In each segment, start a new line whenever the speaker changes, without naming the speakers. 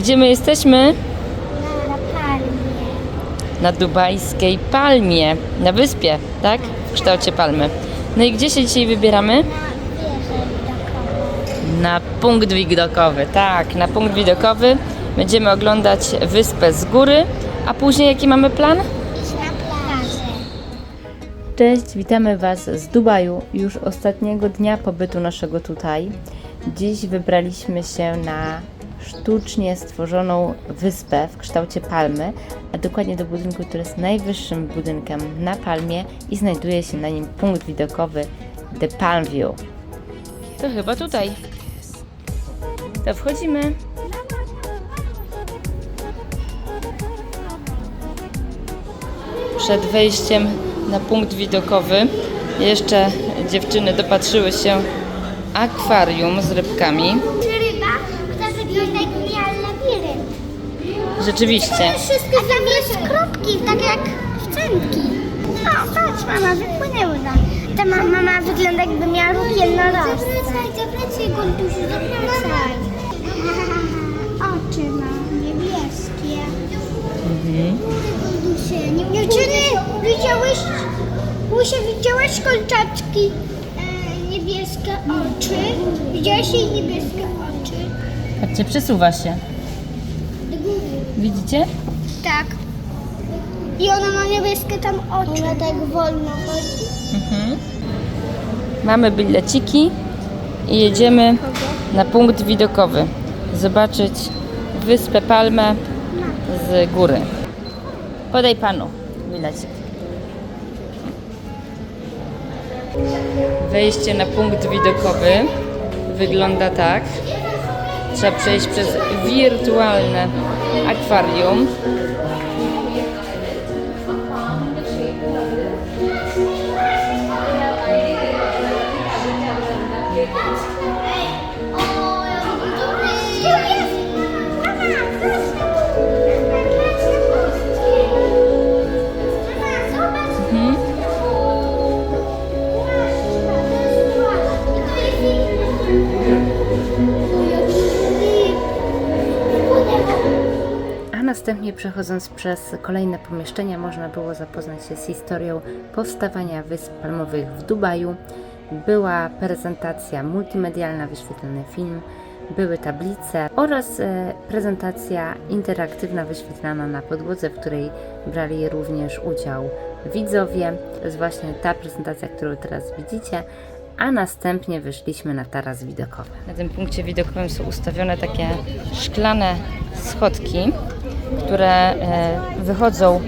Gdzie my jesteśmy?
Na palmie.
Na dubajskiej palmie, na wyspie, tak? W kształcie palmy. No i gdzie się dzisiaj wybieramy?
Na wieżę widokową.
Na punkt widokowy, tak, na punkt widokowy. Będziemy oglądać wyspę z góry, a później jaki mamy plan? Cześć, witamy Was z Dubaju, już ostatniego dnia pobytu naszego tutaj. Dziś wybraliśmy się na sztucznie stworzoną wyspę w kształcie palmy, a dokładnie do budynku, który jest najwyższym budynkiem na palmie i znajduje się na nim punkt widokowy The Palm View. To chyba tutaj. To wchodzimy. Przed wejściem na punkt widokowy jeszcze dziewczyny dopatrzyły się akwarium z rybkami.
Wygląda jak miał labirynt.
Rzeczywiście.
Wszystko zamiast kropki, tak jak wcenki. No, patrz mama, wypłynęły nam. Ta ma, mama wygląda jakby miała róg jednorożca. Zawracaj, zawracaj, Gontusiu, zawracaj. Oczy ma niebieskie.
Mhm.
Gontusie, nie Dziewczyny, widziałeś, Łusia, widziałaś kolczaczki e, niebieskie oczy? Widziałaś jej niebieskie oczy?
Patrzcie, przesuwa się. Widzicie?
Tak. I ona ma niebieskie tam oczy. Ona tak wolno chodzi.
Mhm. Mamy bileciki i jedziemy na punkt widokowy. Zobaczyć wyspę Palmę z góry. Podaj panu bilecik. Wejście na punkt widokowy wygląda tak. Trzeba przejść przez wirtualne akwarium. Następnie przechodząc przez kolejne pomieszczenia można było zapoznać się z historią powstawania Wysp Palmowych w Dubaju. Była prezentacja multimedialna, wyświetlony film, były tablice oraz e, prezentacja interaktywna wyświetlana na podłodze, w której brali również udział widzowie. To jest właśnie ta prezentacja, którą teraz widzicie. A następnie wyszliśmy na taras widokowy. Na tym punkcie widokowym są ustawione takie szklane schodki, które e, wychodzą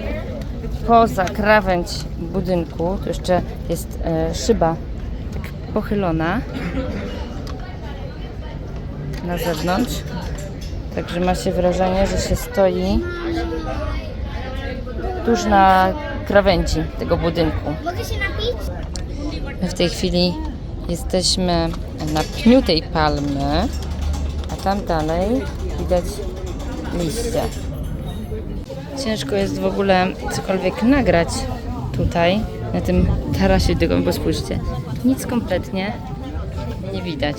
poza krawędź budynku. Tu jeszcze jest e, szyba tak pochylona na zewnątrz. Także ma się wrażenie, że się stoi tuż na krawędzi tego budynku.
Mogę się napić?
My w tej chwili jesteśmy na pniu tej palmy, a tam dalej widać liście. Ciężko jest w ogóle cokolwiek nagrać tutaj, na tym tarasie tego, bo spójrzcie, nic kompletnie nie widać.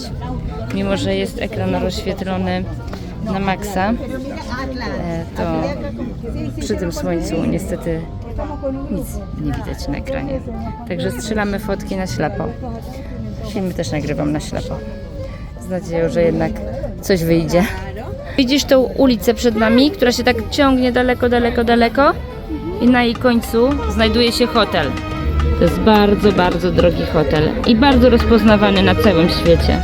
Mimo, że jest ekran rozświetlony na maksa, e, to przy tym słońcu niestety nic nie widać na ekranie. Także strzelamy fotki na ślepo. Filmy też nagrywam na ślepo. Z nadzieją, że jednak coś wyjdzie. Widzisz tą ulicę przed nami, która się tak ciągnie daleko, daleko, daleko i na jej końcu znajduje się hotel. To jest bardzo, bardzo drogi hotel i bardzo rozpoznawany na całym świecie.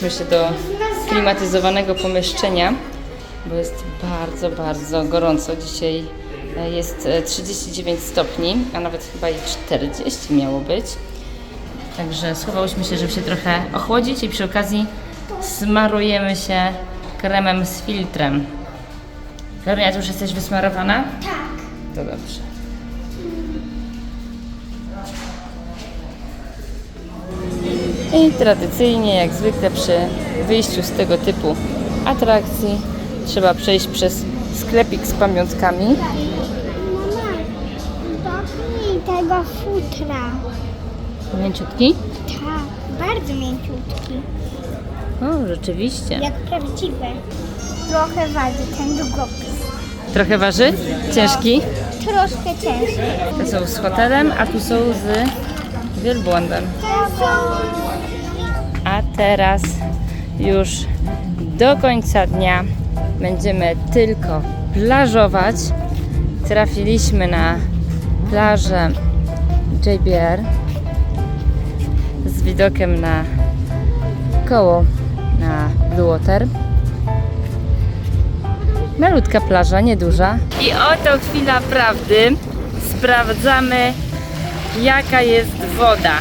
Przenieśliśmy się do klimatyzowanego pomieszczenia, bo jest bardzo, bardzo gorąco. Dzisiaj e, jest e, 39 stopni, a nawet chyba i 40 miało być. Także schowałyśmy się, żeby się trochę ochłodzić i przy okazji smarujemy się kremem z filtrem. Karolia, ty już jesteś wysmarowana?
Tak.
To dobrze. I tradycyjnie, jak zwykle przy wyjściu z tego typu atrakcji, trzeba przejść przez sklepik z pamiątkami.
Mama, dotknij tego futra.
Mięciutki?
Tak, bardzo mięciutki.
O, rzeczywiście.
Jak prawdziwy. Trochę waży ten długopis.
Trochę waży? Ciężki?
Troszkę ciężki.
Te są z hotelem, a tu są z wielbłądem. A teraz już do końca dnia będziemy tylko plażować. Trafiliśmy na plażę JBR z widokiem na koło na Blue Water. Malutka plaża, nieduża. I oto chwila prawdy. Sprawdzamy, jaka jest woda.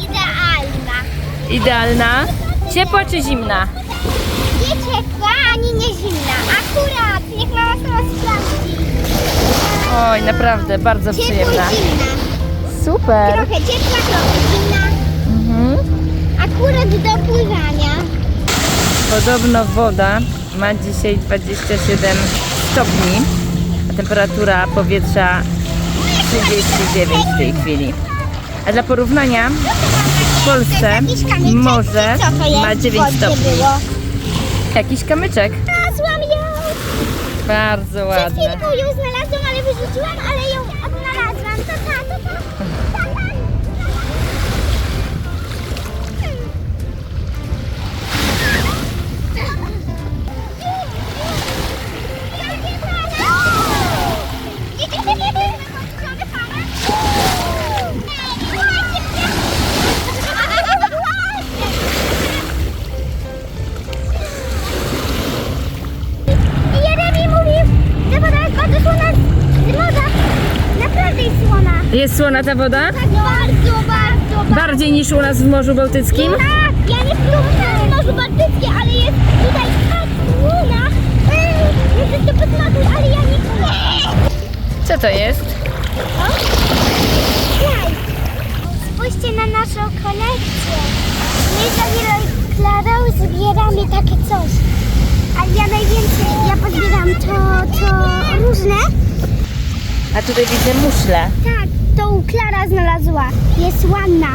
Idealna.
Idealna. Ciepła czy zimna?
Nie ciepła, ani nie zimna. Akurat, niech mama sama sprawdzi.
Oj, naprawdę, bardzo
Ciepła
przyjemna.
zimna.
Super.
Trochę ciepła, trochę zimna.
Mhm.
Akurat do pływania.
Podobno woda ma dzisiaj 27 stopni, a temperatura powietrza 39 w tej chwili. A dla porównania w Polsce morze ma
w
9
wodzie
stopni. Jakiś kamyczek.
Znalazłam ją.
Bardzo
Przed chwilką ją znalazłam, ale wyrzuciłam, ale jest słona.
Ta woda?
Tak bardzo, bardzo, bardzo.
Bardziej niż u nas w Morzu Bałtyckim?
Tak, ja nie spróbowałam Morzu Bałtyckie, ale jest tutaj tak słona. Jest to posmakuj, ale ja nie.
Co to jest?
Spójrzcie na naszą kolekcję. My z Klarą zbieramy takie coś. A ja najwięcej, ja pozbieram to, to.
A tutaj widzę muszle.
Tak, to Klara znalazła. Jest ładna.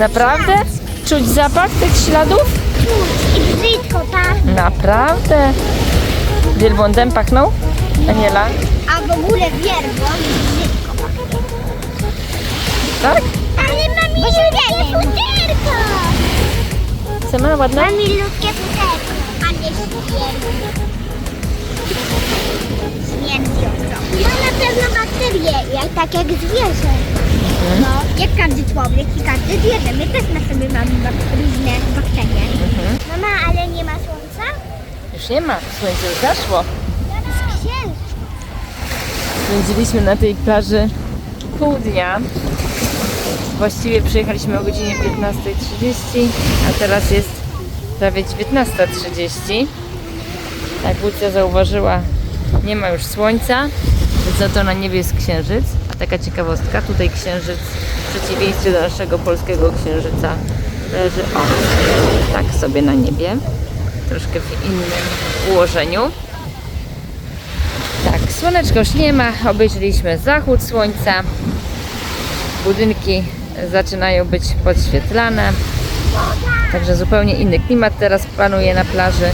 Naprawdę? Czuć zapach tych śladów?
Czuć i brzydko pachną.
Naprawdę? Wielbłądem pachną? Aniela?
A w ogóle jest brzydko.
Tak?
Ale mam milutkie futerko.
Sama ładna?
Mam milutkie futerko. A nie śmierdzi. Śmierdzi ostro. Ma na pewno bakterie, jak, tak jak zwierzę. No, jak każdy człowiek i każde zwierzę. My też na sobie mamy bak- różne bakterie. Mama, ale nie ma słońca?
Już nie ma. Słońce już zaszło.
Jest księżyc.
Spędziliśmy na tej plaży pół dnia. Właściwie przyjechaliśmy o godzinie 15.30, a teraz jest prawie 19.30. Jak Lucja zauważyła, nie ma już słońca, za to na niebie jest księżyc. Taka ciekawostka, tutaj księżyc w przeciwieństwie do naszego polskiego księżyca leży o, tak sobie na niebie, troszkę w innym ułożeniu. Tak, słoneczko już nie ma. Obejrzeliśmy zachód słońca. Budynki zaczynają być podświetlane. Także zupełnie inny klimat teraz panuje na plaży,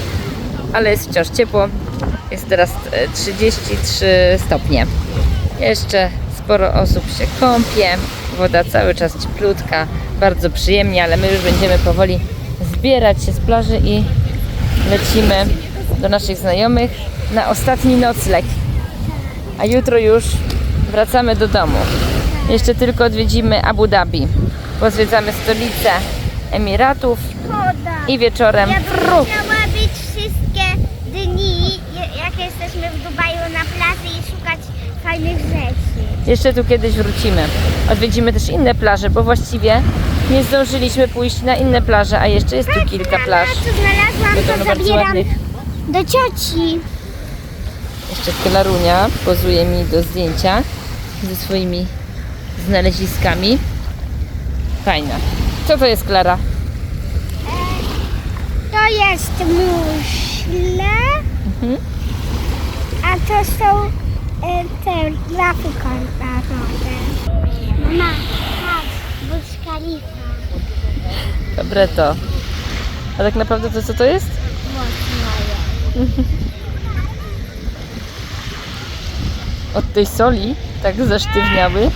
ale jest wciąż ciepło. Jest teraz e, 33 stopnie. Jeszcze sporo osób się kąpie. Woda cały czas cieplutka, bardzo przyjemnie, ale my już będziemy powoli zbierać się z plaży i lecimy do naszych znajomych na ostatni nocleg. A jutro już wracamy do domu. Jeszcze tylko odwiedzimy Abu Dhabi. Pozwiedzamy stolicę Emiratów i wieczorem
Ja bym
ruch.
chciała być wszystkie dni, je- jak jesteśmy w Dubaju na plaży i szukać fajnych rzeczy.
Jeszcze tu kiedyś wrócimy. Odwiedzimy też inne plaże, bo właściwie nie zdążyliśmy pójść na inne plaże, a jeszcze jest tu kilka plaż.
Co znalazłam, to zabieram do cioci.
Jeszcze Klarunia pozuje mi do zdjęcia ze swoimi znaleziskami. Fajna. Co to jest Klara?
To jest muszle,
Mhm.
a to są e, te grafy kolorowe. Mama, patrz, Burj.
Dobre to. A tak naprawdę to co to jest? Od tej soli tak zasztywniały.